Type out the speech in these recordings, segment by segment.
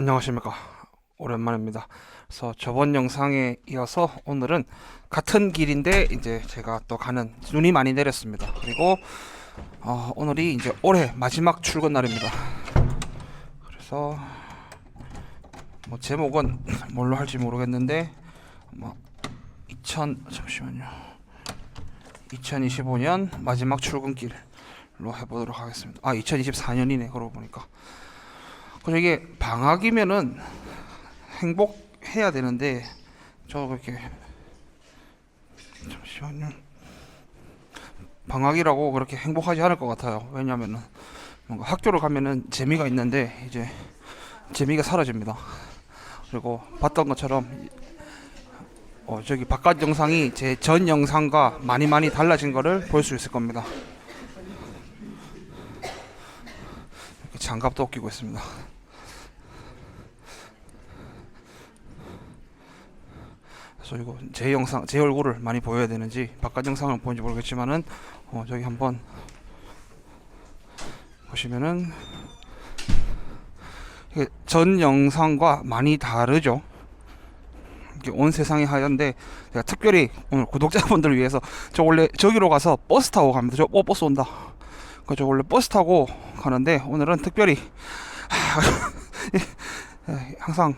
안녕하십니까. 오랜만입니다. 그래서 저번 영상에 이어서 오늘은 같은 길인데 이제 제가 또 가는 눈이 많이 내렸습니다. 그리고 어, 오늘이 이제 올해 마지막 출근 날입니다. 그래서 뭐 제목은 뭘로 할지 모르겠는데 뭐 2000 잠시만요. 2025년 마지막 출근길로 해보도록 하겠습니다. 아 2024년이네 그러고 보니까 그래서 이게 방학이면은 행복해야 되는데 저 그렇게 잠시만요. 방학이라고 그렇게 행복하지 않을 것 같아요. 왜냐면은 뭔가 학교를 가면은 재미가 있는데 이제 재미가 사라집니다. 그리고 봤던 것처럼 어 저기 바깥 영상이 제 전 영상과 많이 많이 달라진 거를 볼 수 있을 겁니다. 이렇게 장갑도 끼고 있습니다. 이거 제 영상 제 얼굴을 많이 보여야 되는지 바깥 영상을 보는지 모르겠지만은 어, 저기 한번 보시면은 전 영상과 많이 다르죠. 온 세상이 하얀데 제가 특별히 오늘 구독자분들을 위해서 저 원래 저기로 가서 버스 타고 갑니다. 저 어, 버스 온다. 그저 원래 버스 타고 가는데 오늘은 특별히 항상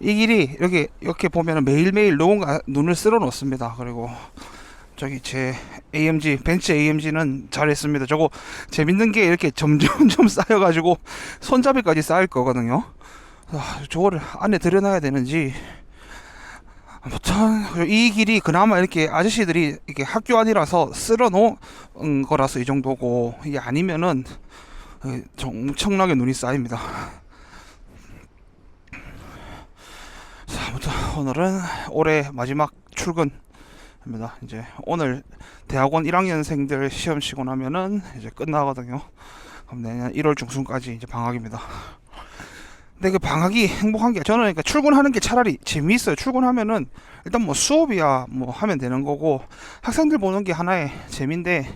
이 길이 이렇게 이렇게 보면은 매일매일 누군가 눈을 쓸어 놓습니다. 그리고 저기 제 AMG 벤츠 AMG는 잘했습니다. 저거 재밌는 게 이렇게 점점점 쌓여가지고 손잡이까지 쌓일 거거든요. 아, 저거를 안에 들여놔야 되는지 아무튼 이 길이 그나마 이렇게 아저씨들이 이렇게 학교 안이라서 쓸어 놓은 거라서 이 정도고 이게 아니면은 어, 엄청나게 눈이 쌓입니다. 자, 아무튼 오늘은 올해 마지막 출근입니다. 이제 오늘 대학원 1학년생들 시험 치고 나면은 이제 끝나거든요. 그럼 내년 1월 중순까지 이제 방학입니다. 근데 그 방학이 행복한 게 저는 그러니까 출근하는 게 차라리 재미있어요. 출근하면은 일단 뭐 수업이야 뭐 하면 되는 거고 학생들 보는 게 하나의 재미인데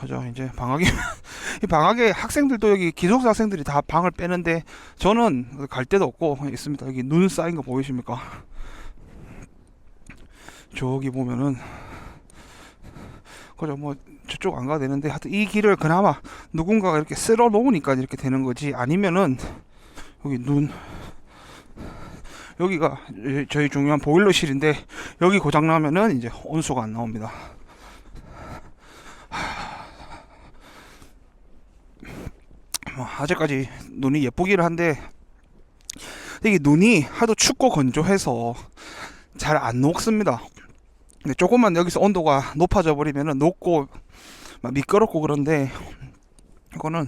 그죠 이제 방학이 이 방학에 학생들도 여기 기숙사 학생들이 다 방을 빼는데 저는 갈 데도 없고 있습니다. 여기 눈 쌓인 거 보이십니까? 저기 보면은 그죠 뭐 저쪽 안 가도 되는데 하여튼 이 길을 그나마 누군가가 이렇게 쓸어 놓으니까 이렇게 되는 거지 아니면은 여기 눈 여기가 저희 중요한 보일러실인데 여기 고장 나면은 이제 온수가 안 나옵니다. 뭐 아직까지 눈이 예쁘기는 한데 이게 눈이 하도 춥고 건조해서 잘 안 녹습니다. 근데 조금만 여기서 온도가 높아져 버리면은 녹고 막 미끄럽고 그런데 이거는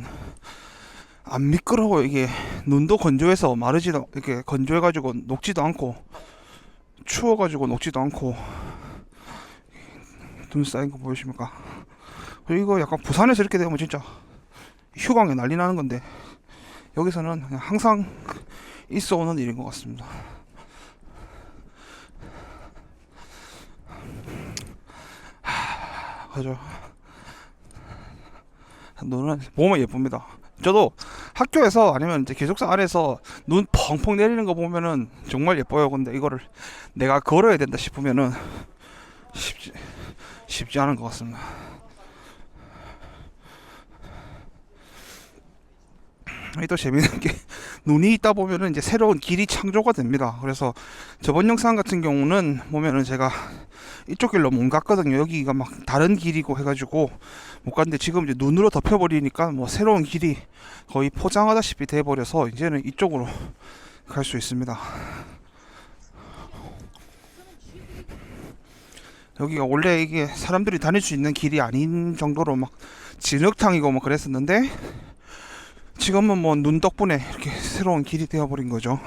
안 미끄러워 이게 눈도 건조해서 마르지도 이렇게 건조해가지고 녹지도 않고 추워가지고 녹지도 않고 눈 쌓인 거 보이십니까? 이거 약간 부산에서 이렇게 되면 진짜 휴강에 난리 나는 건데 여기서는 그냥 항상 있어 오는 일인 것 같습니다. 하, 그죠. 눈은 보면 예쁩니다. 저도 학교에서 아니면 이제 기숙사 안에서 눈 펑펑 내리는 거 보면은 정말 예뻐요. 근데 이거를 내가 걸어야 된다 싶으면은 쉽지 쉽지 않은 것 같습니다. 또 재밌는 게 눈이 있다 보면은 이제 새로운 길이 창조가 됩니다. 그래서 저번 영상 같은 경우는 보면은 제가 이쪽 길로 못 갔거든요. 여기가 막 다른 길이고 해가지고 못 갔는데 지금 이제 눈으로 덮여버리니까 뭐 새로운 길이 거의 포장하다시피 돼버려서 이제는 이쪽으로 갈 수 있습니다. 여기가 원래 이게 사람들이 다닐 수 있는 길이 아닌 정도로 막 진흙탕이고 뭐 그랬었는데 지금은 뭐 눈 덕분에 이렇게 새로운 길이 되어버린 거죠.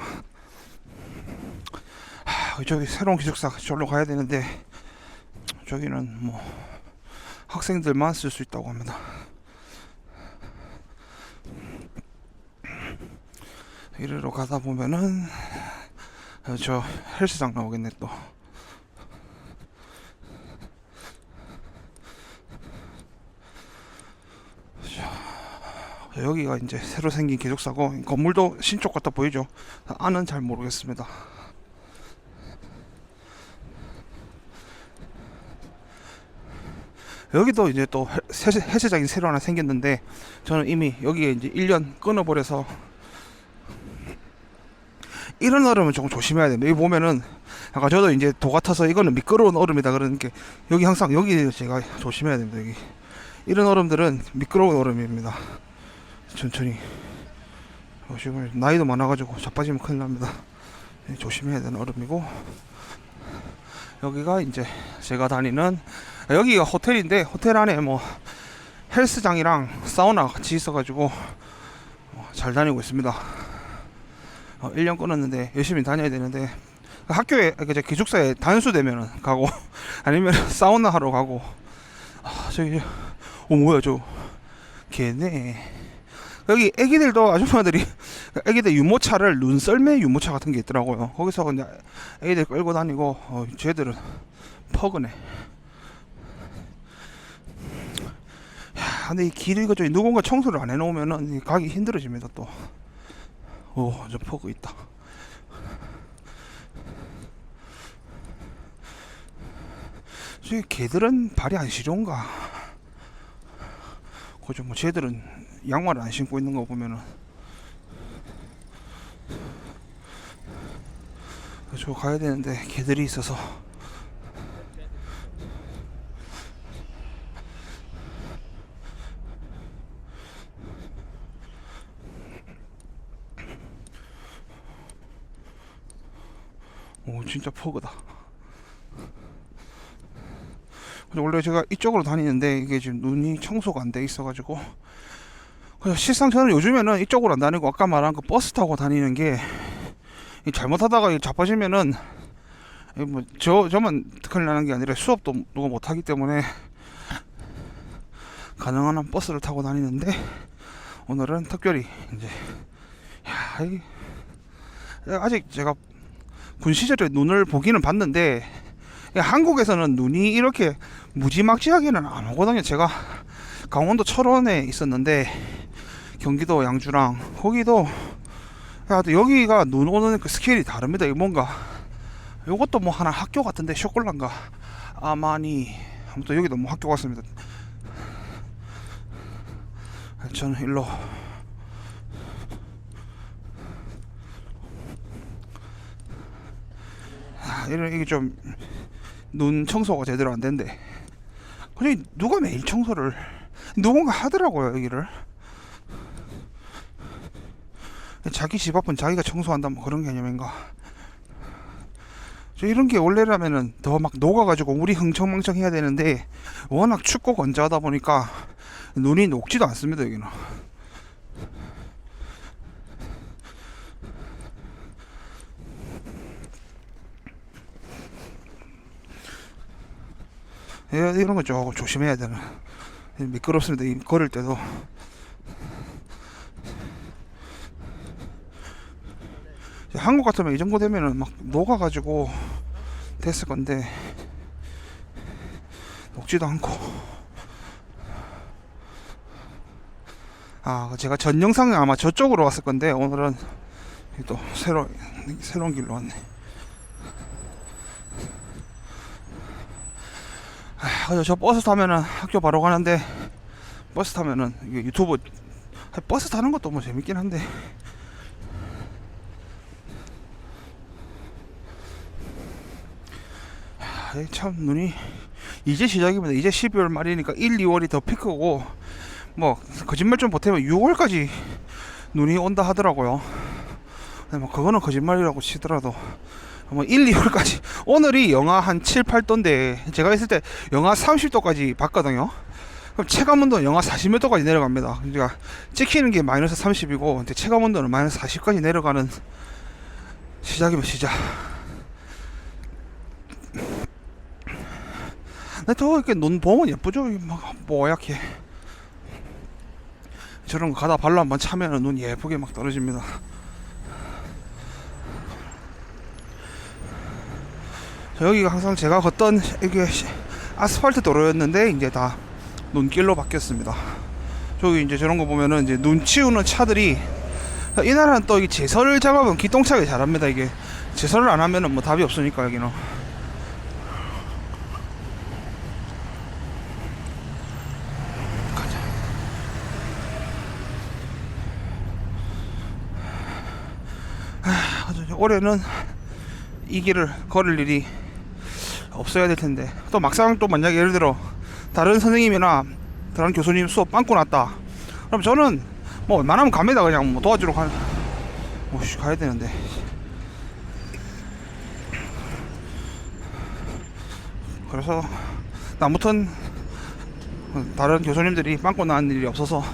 하, 저기 새로운 기숙사 저로 가야 되는데 저기는 뭐 학생들만 쓸 수 있다고 합니다. 이리로 가다 보면은 어, 저 헬스장 나오겠네 또. 여기가 이제 새로 생긴 기숙사고 건물도 신축 같아 보이죠. 안은 잘 모르겠습니다. 여기도 이제 또 해- 해체장이 새로 하나 생겼는데 저는 이미 여기에 이제 1년 끊어버려서 이런 얼음은 조금 조심해야 됩니다. 여기 보면은 아까 저도 이제 도 같아서 이거는 미끄러운 얼음이다 그러는 게 여기 항상 여기 제가 조심해야 됩니다. 여기 이런 얼음들은 미끄러운 얼음입니다. 천천히. 조심을 나이도 많아가지고 자빠지면 큰일 납니다. 예, 조심해야 되는 얼음이고. 여기가 이제 제가 다니는 여기가 호텔인데 호텔 안에 뭐 헬스장이랑 사우나 같이 있어가지고 어, 잘 다니고 있습니다. 어, 1년 끊었는데 열심히 다녀야 되는데 학교에 그제 기숙사에 단수되면은 가고 아니면 사우나 하러 가고. 아 저기 어 뭐야 저. 개네 여기 애기들도 아줌마들이 애기들 유모차를 눈썰매 유모차 같은 게 있더라고요. 거기서 그냥 애기들 끌고 다니고 어, 쟤들은 퍼그네 야 근데 이 길 이거 저 누군가 청소를 안 해놓으면은 이 가기 힘들어집니다 또 오 저 퍼그 있다. 저 개들은 발이 안 시려운가? 그죠 뭐 쟤들은 양말을 안 신고 있는 거 보면은. 저 가야 되는데 개들이 있어서. 오 진짜 근데 원래 제가 이쪽으로 다니는데 이게 지금 눈이 청소가 안 돼 있어가지고 그래서 실상 저는 요즘에는 이쪽으로 안 다니고 아까 말한 그 버스 타고 다니는 게이 잘못하다가 이 자빠지면은 뭐 저 저만 큰일 나는 게 아니라 수업도 누가 못 하기 때문에 가능한 한 버스를 타고 다니는데 오늘은 특별히 이제 야 이, 아직 제가 군 시절에 눈을 보기는 봤는데 한국에서는 눈이 이렇게 무지막지하게는 안 오거든요. 제가 강원도 철원에 있었는데 경기도 양주랑 거기도 야, 또 여기가 눈 오는 그 스케일이 다릅니다. 이거 뭔가 이것도 뭐 하나 학교 같은데 쇼콜란가 아마니 아무튼 여기도 뭐 학교 같습니다. 저는 일로 아, 이런 이게 좀 눈 청소가 제대로 안 된대. 근데 누가 매일 청소를 누군가 하더라고요 여기를. 자기 집 앞은 자기가 청소한다 뭐 그런 개념인가. 저 이런 게 원래라면은 더 막 녹아가지고 물이 흥청망청 해야 되는데 워낙 춥고 건조하다 보니까 눈이 녹지도 않습니다 여기는. 예, 이런 거 조금 조심해야 되는 미끄럽습니다. 이 걸을 때도 한국 같으면 이 정도 되면은 막 녹아가지고 됐을 건데 녹지도 않고 아 제가 전 영상에 아마 저쪽으로 왔을 건데 오늘은 또 새로 새로운 길로 왔네. 아, 그래서 저 버스 타면은 학교 바로 가는데 버스 타면은 유튜브 버스 타는 것도 뭐 재밌긴 한데 야, 이 참 눈이 이제 시작입니다. 이제 12월 말이니까 1, 2월이 더 피크고 뭐 거짓말 좀 보태면 6월까지 눈이 온다 하더라고요. 근데 뭐 그거는 거짓말이라고 치더라도 뭐 1, 2월까지 오늘이 영하 한 7, 8도인데 제가 있을 때 영하 30도까지 봤거든요. 그럼 체감 온도는 영하 40몇 도까지 내려갑니다. 그러니까 찍히는 게 마이너스 30이고 근데 체감 온도는 마이너스 40까지 내려가는 시작이면 시작. 근데 또 이렇게 눈 보면 예쁘죠? 막 뽀얗게. 저런 거 가다 발로 한번 차면은 눈 예쁘게 막 떨어집니다. 저 여기가 항상 제가 걷던 이게 시- 아스팔트 도로였는데 이제 다 눈길로 바뀌었습니다. 저기 이제 저런 거 보면은 이제 눈 치우는 차들이 이 나라는 또 이게 제설을 잡아보면 기똥차게 잘합니다 이게 제설을 안 하면은 뭐 답이 없으니까 여기는 가자. 아, 아주 올해는 이 길을 걸을 일이 없어야 될 텐데. 또 막상 또 만약에 예를 들어 다른 선생님이나 다른 교수님 수업 빵꾸 났다. 그럼 저는 뭐 웬만하면 갑니다. 그냥 뭐 도와주러 가 오씨 가야 되는데. 그래서 아무튼 다른 교수님들이 빵꾸 난 일이 없어서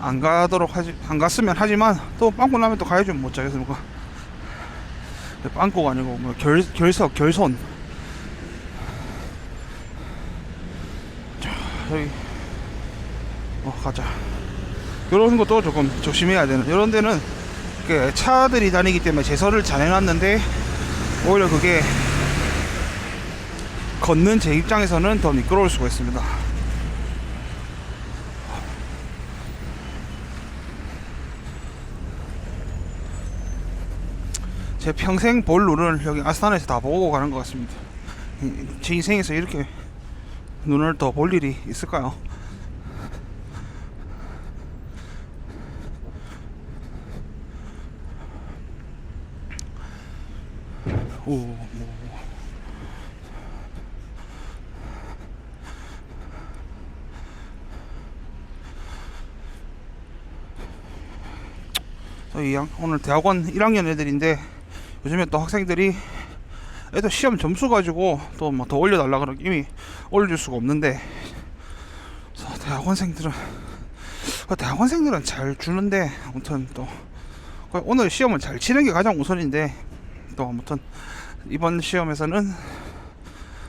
안 가도록 하지 안 갔으면 하지만 또 빵꾸 나면 또 가야죠. 못 자겠습니까 빵꾸가 아니고 뭐 결, 결석 결손. 자 여기. 어 가자. 이런 것도 조금 조심해야 되는 이런 데는 그 차들이 다니기 때문에 제설을 잘 해놨는데 오히려 그게 걷는 제 입장에서는 더 미끄러울 수가 있습니다. 제 평생 볼 눈을 여기 아스타나에서 다 보고 가는 것 같습니다. 이- 제 인생에서 이렇게 눈을 더 볼 일이 있을까요? 오, 뭐. 저희 양- 오늘 대학원 1학년 애들인데 요즘에 또 학생들이 애들 시험 점수 가지고 또 뭐 더 올려달라 그러고 이미 올려줄 수가 없는데 대학원생들은 그 대학원생들은 잘 주는데 아무튼 또 오늘 시험을 잘 치는 게 가장 우선인데 또 아무튼 이번 시험에서는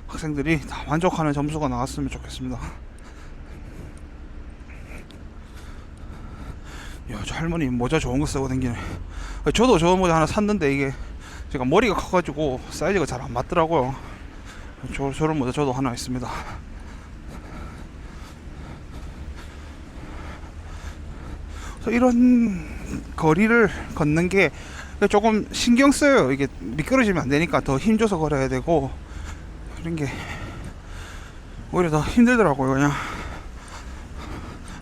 학생들이 다 만족하는 점수가 나왔으면 좋겠습니다. 야, 저 할머니 모자 좋은 거 쓰고 다니네. 저도 저 모자 하나 샀는데 이게 제가 머리가 커가지고 사이즈가 잘 안 맞더라고요. 저, 저런 모자 저도 하나 있습니다. 이런 거리를 걷는 게 조금 신경 써요. 이게 미끄러지면 안 되니까 더 힘줘서 걸어야 되고 그런 게 오히려 더 힘들더라고요. 그냥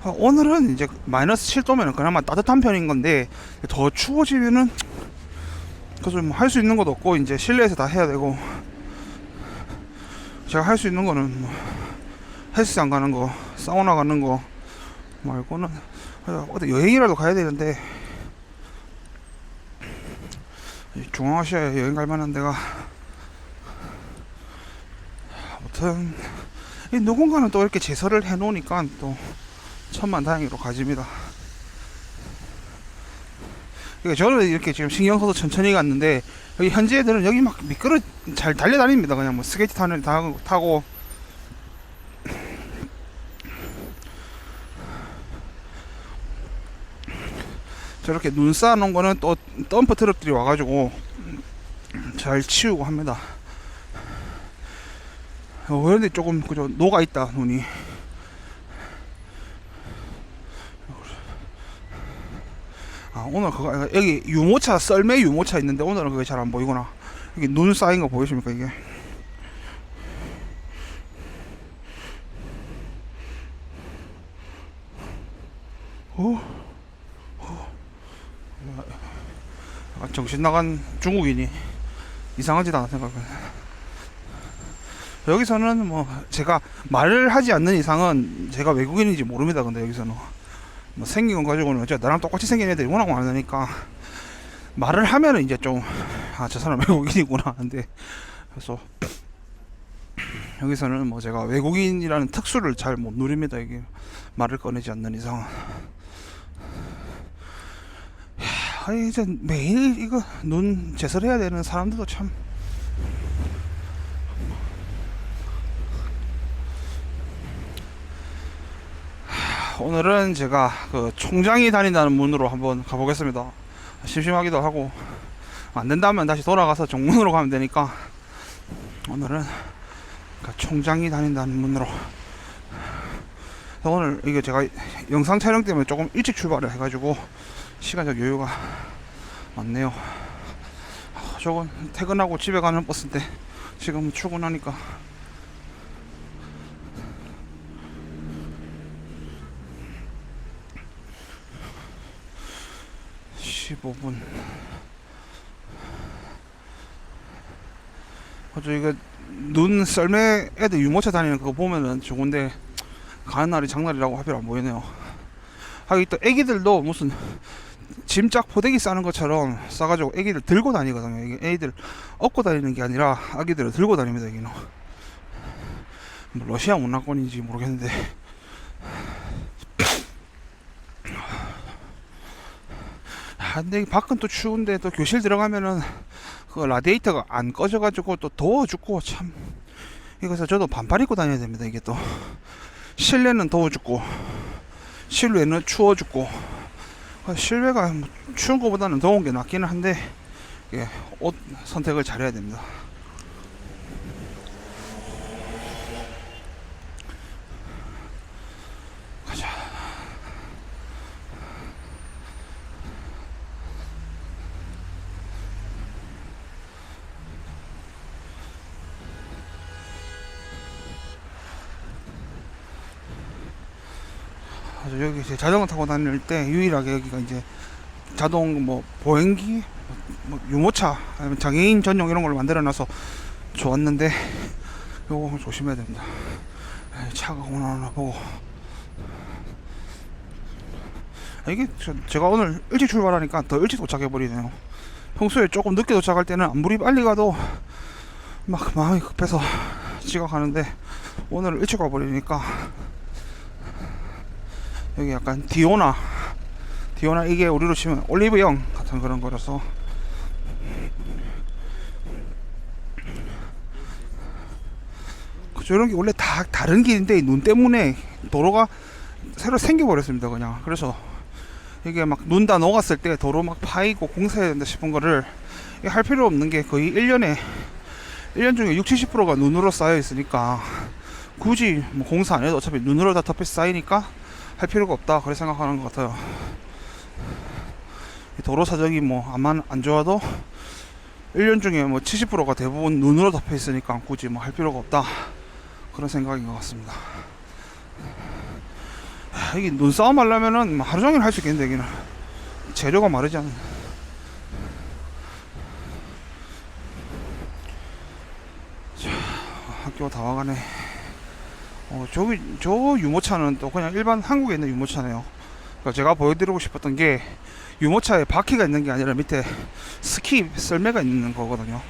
아, 오늘은 이제 마이너스 7도면 그나마 따뜻한 편인 건데 더 추워지면은 그래서 뭐 할 수 있는 것도 없고 이제 실내에서 다 해야 되고 제가 할 수 있는 거는 뭐 헬스장 가는 거, 사우나 가는 거 말고는 그냥 어디 여행이라도 가야 되는데 이 중앙아시아에 여행 갈 만한 데가 아무튼 이 누군가는 또 이렇게 제설을 해 놓으니까 또 천만 다행으로 가집니다. 그러니까 저는 이렇게 지금 신경 써서 천천히 갔는데 여기 현지 애들은 여기 막 미끄러 잘 달려다닙니다. 그냥 뭐 스케이트 타는 타- 타고 저렇게 눈 쌓아놓은 거는 또 덤프 트럭들이 와가지고 잘 치우고 합니다. 어, 그런데 조금 그저 녹아 있다 눈이. 아 오늘 그거 여기 유모차 썰매 유모차 있는데 오늘은 그게 잘 안 보이구나. 여기 눈 쌓인 거 보이십니까 이게? 오. 아, 정신 나간 중국인이 짓안 생각해. 여기서는 뭐 제가 말을 하지 않는 이상은 제가 외국인인지 모릅니다. 근데 여기서는 뭐 생긴 건 가지고는 제가 나랑 똑같이 생긴 애들이 워낙 많으니까 말을 하면은 이제 좀 아 저 사람 외국인이구나 하는데 그래서 여기서는 뭐 제가 외국인이라는 특수를 잘 못 누립니다. 이게 말을 꺼내지 않는 이상은. 아 이제 매일 이거 눈 제설해야 되는 사람들도 참 오늘은 제가 그 총장이 다닌다는 문으로 한번 가보겠습니다. 심심하기도 하고 안 된다면 다시 돌아가서 정문으로 가면 되니까 오늘은 그 총장이 다닌다는 문으로 오늘 이게 제가 영상 촬영 때문에 조금 일찍 출발을 해가지고 시간적 여유가 많네요. 아, 저건 퇴근하고 집에 가는 버스인데 지금 출근하니까 15분. 아주 이거 눈 썰매 애들 유모차 다니는 그거 보면은 좋은데 가는 날이 장날이라고 하필 안 보이네요. 하긴 또 애기들도 무슨 짐짝 포대기 싸는 것처럼 싸가지고 애기들 들고 다니거든요. 애기들 업고 다니는 게 아니라 아기들을 들고 다닙니다. 여기는 뭐 러시아 문화권인지 모르겠는데 근데 이 밖은 또 추운데 또 교실 들어가면은 그 라디에이터가 안 꺼져가지고 또 더워 죽고 참 이거서 저도 반팔 입고 다녀야 됩니다. 이게 또 실내는 더워 죽고 실외는 추워 죽고 아, 실외가 뭐 추운 것보다는 더운 게 낫기는 한데 예, 옷 선택을 잘해야 됩니다. 아주 여기 이제 자전거 타고 다닐 때 유일하게 여기가 이제 자동 뭐 보행기, 뭐 유모차, 아니면 장애인 전용 이런 걸 만들어놔서 좋았는데 요거 조심해야 됩니다. 차가 오나 오나 보고. 아, 이게 저- 제가 오늘 일찍 출발하니까 더 일찍 도착해 버리네요. 평소에 조금 늦게 도착할 때는 아무리 빨리 가도 막 마음이 급해서 지각하는데 오늘 일찍 와버리니까 여기 약간 디오나 디오나 이게 우리로 치면 올리브영 같은 그런 거라서. 그죠, 이런 게 원래 다 다른 길인데 눈 때문에 도로가 새로 생겨버렸습니다 그냥. 그래서 이게 막 눈 다 녹았을 때 도로 막 파이고 공사해야 된다 싶은 거를 할 필요 없는 게 거의 1년에 1년 중에 6, 70%가 눈으로 쌓여 있으니까 굳이 뭐 공사 안 해도 어차피 눈으로 다 덮여 쌓이니까 할 필요가 없다 그렇게 생각하는 것 같아요. 이 도로 사정이 뭐 아만 안 좋아도 1년 중에 뭐 70%가 대부분 눈으로 덮여 있으니까 굳이 뭐 할 필요가 없다 그런 생각인 것 같습니다. 하, 이게 눈싸움 하려면은 뭐 하루 종일 할 수 있겠는데 여기는 재료가 마르지. 자 학교 다 와가네. 어, 저기 저 유모차는 또 그냥 일반 한국에 있는 유모차네요. 그러니까 제가 보여드리고 싶었던 게 유모차에 바퀴가 있는 게 아니라 밑에 스키 썰매가 있는 거거든요.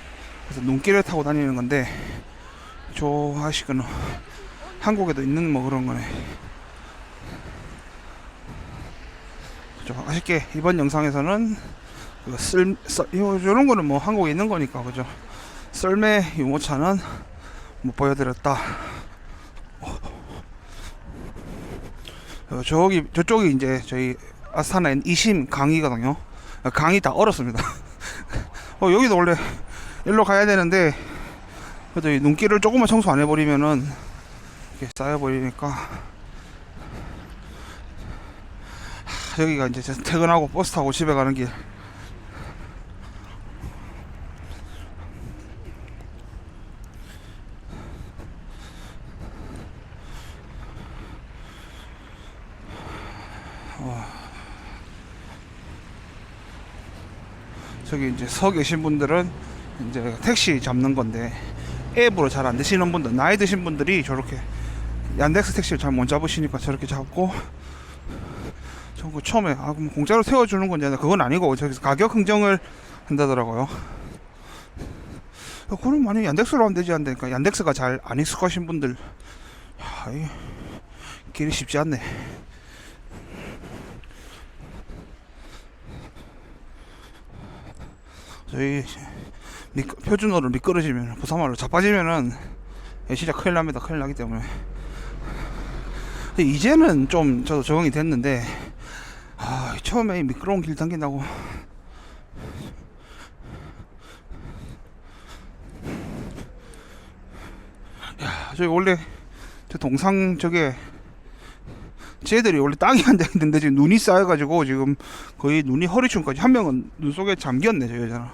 그래서 눈길을 타고 다니는 건데 저 아시거는 한국에도 있는 뭐 그런 거네. 아쉽게 이번 영상에서는 그 쓸, 썰, 요, 요런 거는 뭐 한국에 있는 거니까 그죠? 썰매 유모차는 못 보여드렸다. 어, 저기 저쪽이 이제 저희 아스타나 이심 강이거든요. 아, 강이 다 얼었습니다. 어, 여기도 원래 일로 가야 되는데 그래도 이 눈길을 조금만 청소 안 해버리면은 이렇게 쌓여버리니까 하, 여기가 이제 제 퇴근하고 버스 타고 집에 가는 길. 저기 이제 서 계신 분들은 이제 택시 잡는 건데 앱으로 잘 안 되시는 분들 나이 드신 분들이 저렇게 얀덱스 택시를 잘 못 잡으시니까 저렇게 잡고 저거 처음에 아 그럼 공짜로 세워주는 아니라 그건 아니고 저기서 가격 흥정을 한다더라고요. 야, 그럼 만약 얀덱스로 하면 되지 않다니까 얀덱스가 잘 안 익숙하신 분들 야, 이 길이 쉽지 않네. 저희 미, 표준어로 미끄러지면 부산말로 자빠지면은 예, 진짜 큰일 납니다. 큰일 나기 때문에 이제는 좀 저도 적응이 됐는데 아 처음에 이 미끄러운 길 당긴다고 야 저기 원래 저 동상 저게 쟤들이 원래 땅이 안 되는데 지금 눈이 쌓여가지고 지금 거의 눈이 허리춤까지 한 명은 눈 속에 잠겼네 저 여자는.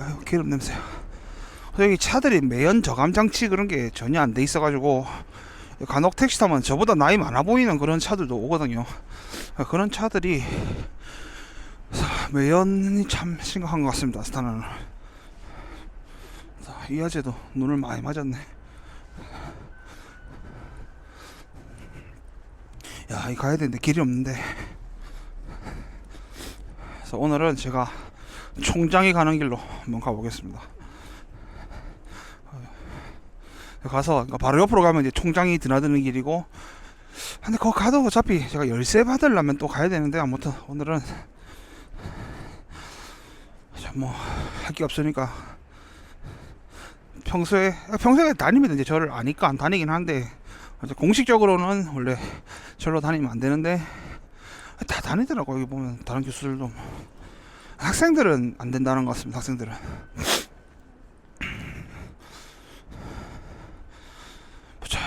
아유 기름 냄새. 여기 차들이 매연 저감 장치 그런 게 전혀 안 돼 있어가지고 간혹 택시 타면 저보다 나이 많아 보이는 그런 차들도 오거든요. 그런 차들이 매연이 참 심각한 것 같습니다 스타는. 이 아재도 눈을 많이 맞았네 야, 이 가야 되는데 길이 없는데. 그래서 오늘은 제가 총장이 가는 길로 한번 가보겠습니다. 가서 그러니까 바로 옆으로 가면 이제 총장이 드나드는 길이고. 근데 거기 가도 어차피 제가 열쇠 받으려면 또 가야 되는데 아무튼 오늘은 뭐 할 게 없으니까 평소에 평소에 다니면 이제 저를 아니까 안 다니긴 한데 이제 공식적으로는 원래 절로 다니면 안 되는데 다 다니더라고 여기 보면 다른 교수들도. 학생들은 안 된다는 것 같습니다 학생들은. 보자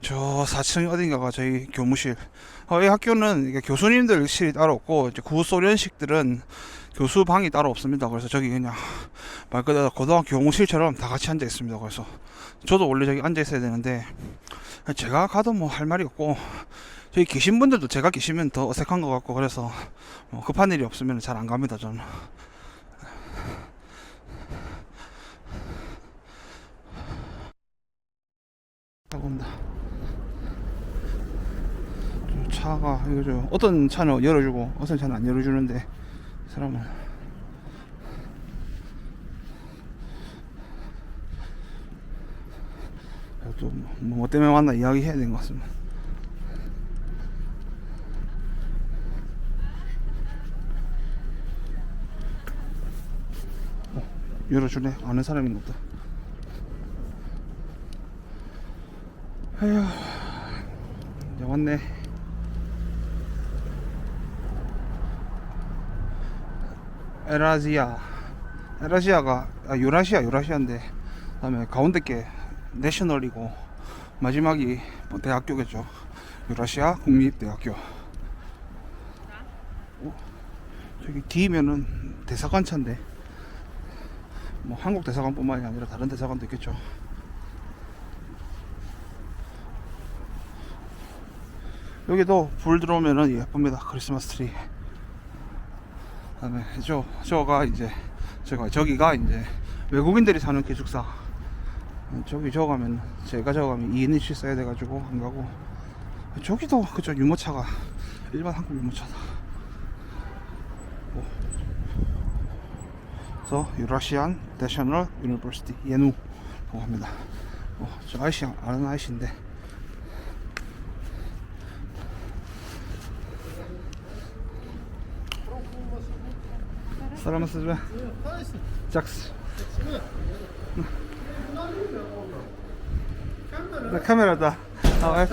저 4층 어딘가가 저희 교무실. 어, 이 학교는 이게 교수님들 실이 따로 없고 이제 구소련식들은 교수 방이 따로 없습니다. 그래서 저기 그냥 말 그대로 고등학교 교무실처럼 다 같이 앉아 있습니다. 그래서 저도 원래 저기 앉아 있어야 되는데 제가 가도 뭐 할 말이 없고 저기 계신 분들도 제가 계시면 더 어색한 것 같고 그래서 뭐 급한 일이 없으면 잘 안 갑니다 저는. 저 차가 이거 저 어떤 차는 열어주고 어떤 차는 안 열어주는데 이 사람은 또뭐 때문에 왔나 이야기 해야 되는 것 같습니다. 어, 열어주네. 아는 사람인가 보다. 아휴, 이제 왔네. 에라지아. 에라시아가, 아, 유라시아, 유라시아인데, 그 다음에 가운데 게 내셔널이고, 마지막이 뭐 대학교겠죠. 유라시아 국립대학교. 어? 저기 뒤면은 대사관 차인데, 뭐 한국 대사관뿐만이 아니라 다른 대사관도 있겠죠. 여기도 불 들어오면은 예쁩니다. 크리스마스 트리. 그다음에 저 저가 이제 저가 저기가 이제 외국인들이 사는 기숙사. 저기 저 가면 제가 저 가면 2인 1실 써야 돼가지고 안 가고 저기도 그저 유모차가 일반 한국 유모차다. 뭐. 그래서 유라시안 내셔널 유니버시티 예누라고 합니다. 어, 저 아저씨 아는 아저씨인데 사람 쓰자. 짝스. 나 카메라다. 아, 에.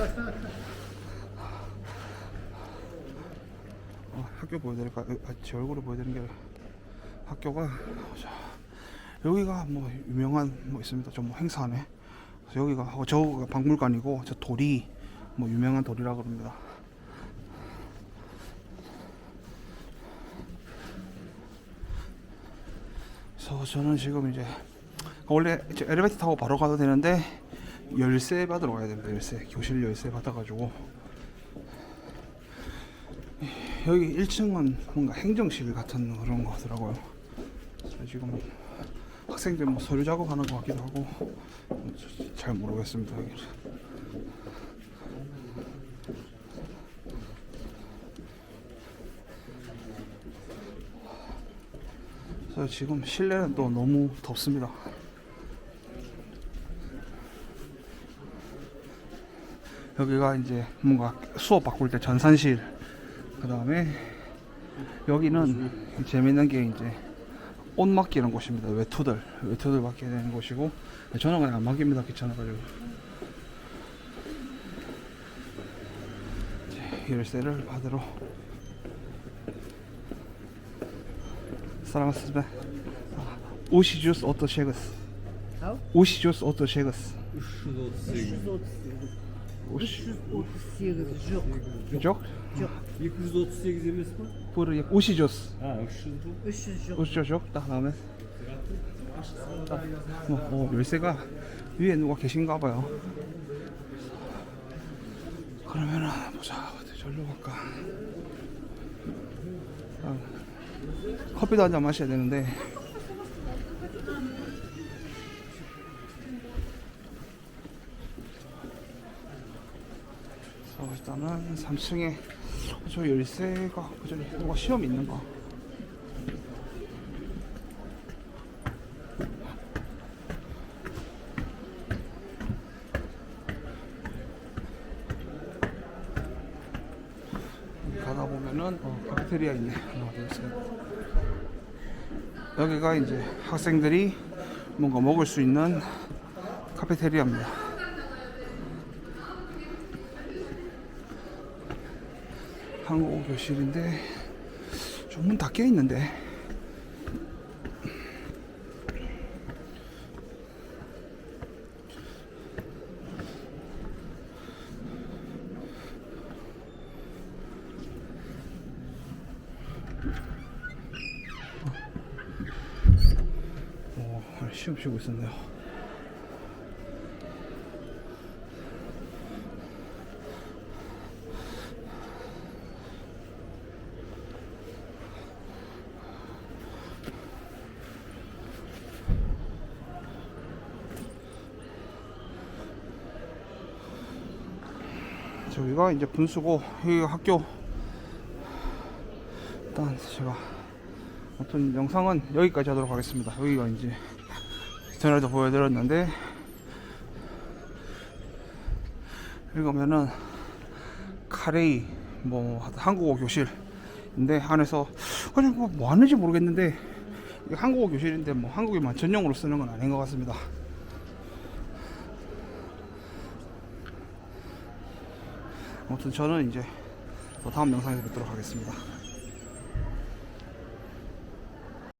어, 학교 보여드릴까? 아, 제 얼굴을 보여드리는 게 아니라 학교가 자, 여기가 뭐 유명한 뭐 있습니다. 좀 뭐. 그래서 여기가 하고 저가 박물관이고 저 돌이 뭐 유명한 돌이라 그럽니다. 그래서 저는 지금 이제 원래 이제 엘리베이터 타고 바로 가도 되는데 열쇠 받으러 가야 됩니다. 열쇠 교실 열쇠 받아가지고 여기 1층은 뭔가 행정실 같은 그런 거 하더라고요. 그래서 지금 학생들 뭐 서류 작업하는 것 같기도 하고 잘 모르겠습니다. 그래서 지금 실내는 또 너무 덥습니다. 여기가 이제 뭔가 수업 바꿀 때 전산실 그 다음에 여기는 재밌는 게 이제 옷 맡기는 곳입니다. 외투들 외투들 맡겨야 되는 곳이고 저는 그냥 안 맡깁니다 귀찮아가지고. 열쇠를 받으러. 사람스베 오시주스 어떠 쉐그스? How? 오시주스 어떠 쉐그스 338 yok. Yok. Yok. 238 emes mi? Buraya 300. Ha 300 bu. 300 yok. 300 yok. 딱 나오면. 딱. 어, 어, 열쇠가 위에 누가 계신가 봐요. 그러면은 보자. 어디 절로 갈까? 아, 커피도 한 잔 마셔야 되는데. 일단은 3층에 저 열쇠가 저기 누가 시험 있는가? 가다 보면은 어, 카페테리아 있네. 하나, 둘, 셋. 여기가 이제 학생들이 뭔가 먹을 수 있는 카페테리아입니다. 한국어 교실인데 좀문 닫혀 있는데 오, 시험 치고 있었네요. 저기가 이제 분수고 여기가 학교. 일단 제가 아무튼 영상은 여기까지 하도록 하겠습니다. 여기가 이제 전에도 보여드렸는데 읽으면은 카레이 뭐 한국어 교실인데 안에서 그냥 뭐, 뭐 하는지 모르겠는데 한국어 교실인데 뭐 한국에만 전용으로 쓰는 건 아닌 것 같습니다 아무튼 저는 이제 또 다음 영상에서 뵙도록 하겠습니다.